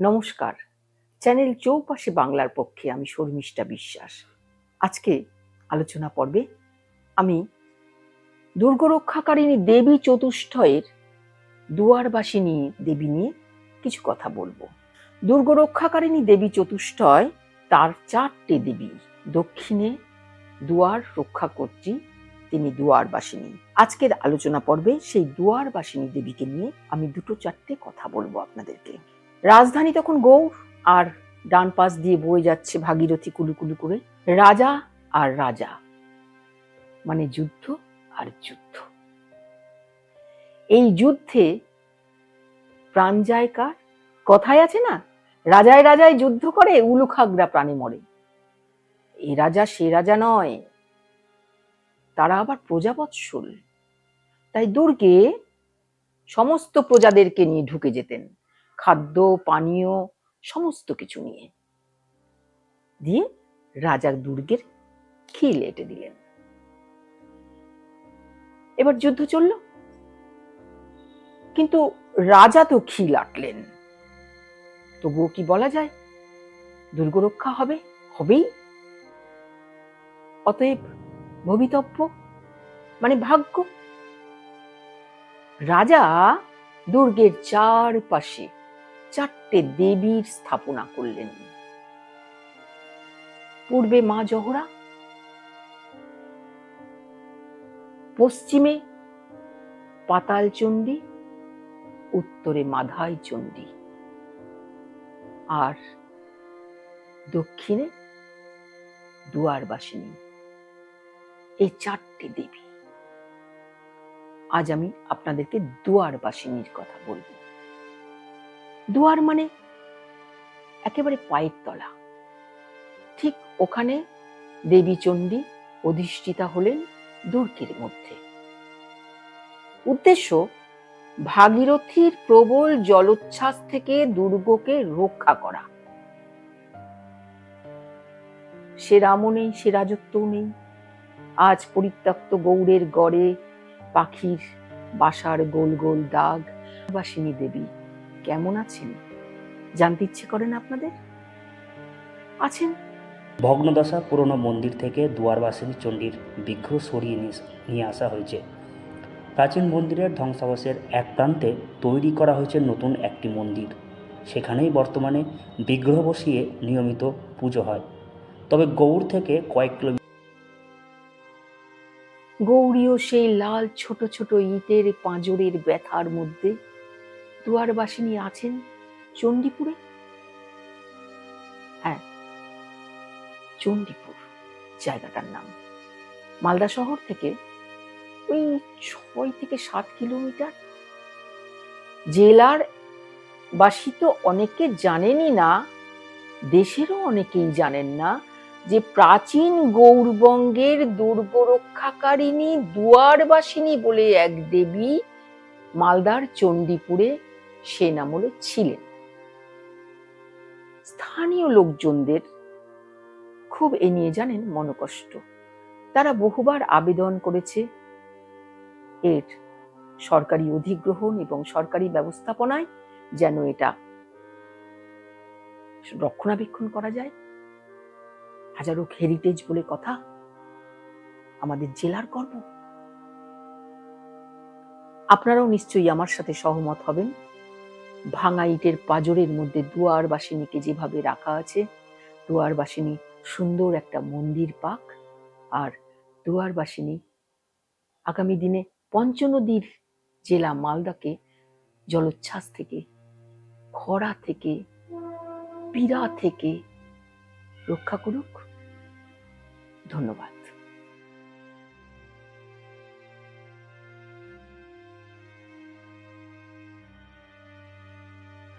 নমস্কার। চ্যানেল চৌপাশে বাংলার পক্ষে আমি শর্মিষ্ঠা বিশ্বাস। আজকে আলোচনা পর্বে আমি দুর্গরক্ষাকারিণী দেবী চতুষ্টয়ের দুয়ারবাসিনী দেবী নিয়ে কিছু কথা বলব। দুর্গরক্ষাকারিণী দেবী চতুষ্টয় তার চারটে দেবী, দক্ষিণে দুয়ার রক্ষা কর্ত্রী তিনি দুয়ারবাসিনী আজকের আলোচনা পর্বে সেই দুয়ারবাসিনী দেবীকে নিয়ে আমি দুটো চারটে কথা বলব আপনাদেরকে। রাজধানী তখন গৌর আর ডান পাশ দিয়ে বয়ে যাচ্ছে ভাগীরথী কুলুকুলু করে। রাজা আর রাজা মানে যুদ্ধ আর যুদ্ধ। এই যুদ্ধে প্রাণ যায় কার? কথায় আছে না, রাজায় রাজায় যুদ্ধ করে উলুখাগড়া প্রাণে মরে। এ রাজা সে রাজা নয়, তারা আবার প্রজাবৎসল তাই দুর্গে সমস্ত প্রজাদেরকে নিয়ে ঢুকে যেতেন। খাদ্য, পানীয়, সমস্ত কিছু নিয়ে। দিয়ে রাজা দুর্গের খিল এটে দিলেন। এবার যুদ্ধ চলল। কিন্তু রাজা তো খিল আটলেন। তবুও কি বলা যায়, দুর্গরক্ষা হবে, হবেই। অতএব ভবিতব্য মানে ভাগ্য। রাজা দুর্গের চারপাশে চারটে দেবীর স্থাপনা করলেন। পূর্বে মা জহরা, পশ্চিমে পাতাল চণ্ডী উত্তরে মাধাই চণ্ডী আর দক্ষিণে দুয়ারবাসিনী। এই চারটে দেবী। আজ আমি আপনাদেরকে দুয়ারবাসিনীর কথা বলব। দুয়ার মানে একেবারে পায়ের তলা। ঠিক ওখানে দেবী চণ্ডী অধিষ্ঠিতা হলেন দুর্গের মধ্যে। উদ্দেশ্য, ভাগীরথীর প্রবল জলোচ্ছ্বাস থেকে দুর্গকে রক্ষা করা। সে রামও নেই, সে রাজত্বও নেই। আজ পরিত্যক্ত গৌড়ের গড়ে পাখির বাসার গোল গোল দাগ বাসিনী দেবী কেমন আছেন? জানতে ইচ্ছে করেন আপনাদের? আছেন? ভগ্নদশা পুরনো মন্দির থেকে দুয়ারবাসিনী চণ্ডীর বিগ্রহ সরিয়ে নিয়ে- আসা হয়েছে। প্রাচীন মন্দিরের ধ্বংসাবশের এক প্রান্তে তৈরি করা হয়েছে নতুন একটি মন্দির। সেখানেই বর্তমানে বিগ্রহ বসিয়ে নিয়মিত পুজো হয়। তবে গৌড় থেকে কয়েক কিলোমিটার গৌরীয় সেই লাল ছোট ছোট ইটের পাঁজরের ব্যথার মধ্যে দুয়ারবাসিনী আছেন চণ্ডীপুরে? হ্যাঁ চণ্ডীপুর, জায়গাটার নাম। মালদা শহর থেকে ওই ছয় থেকে সাত কিলোমিটার। জেলার বাসী তো অনেকে জানেনই না, দেশেরও অনেকেই জানেন না, যে প্রাচীন গৌরবঙ্গের দুর্গরক্ষাকারিণী দুয়ারবাসিনী বলে এক দেবী মালদার চণ্ডীপুরে সে নামলে ছিলেন। স্থানীয় লোকজনদের খুব এ নিয়ে জানেন মনকষ্ট। তারা বহুবার আবেদন করেছে এর সরকারি অধিগ্রহণ এবং সরকারি ব্যবস্থাপনায় যেন এটা রক্ষণাবেক্ষণ করা যায়। হাজারো হেরিটেজ বলে কথা আমাদের জেলার গর্ব। আপনারাও নিশ্চয়ই আমার সাথে সহমত হবেন। ভাঙা ইটের পাজরের মধ্যে দুয়ার বাসিনীকে যেভাবে রাখা আছে, দুয়ার বাসিনী সুন্দর একটা মন্দির পাক আর দুয়ার বাসিনী আগামী দিনে পঞ্চনদীর জেলা মালদাকে জলোচ্ছ্বাস থেকে, খরা থেকে, পীড়া থেকে রক্ষা করুক। ধন্যবাদ।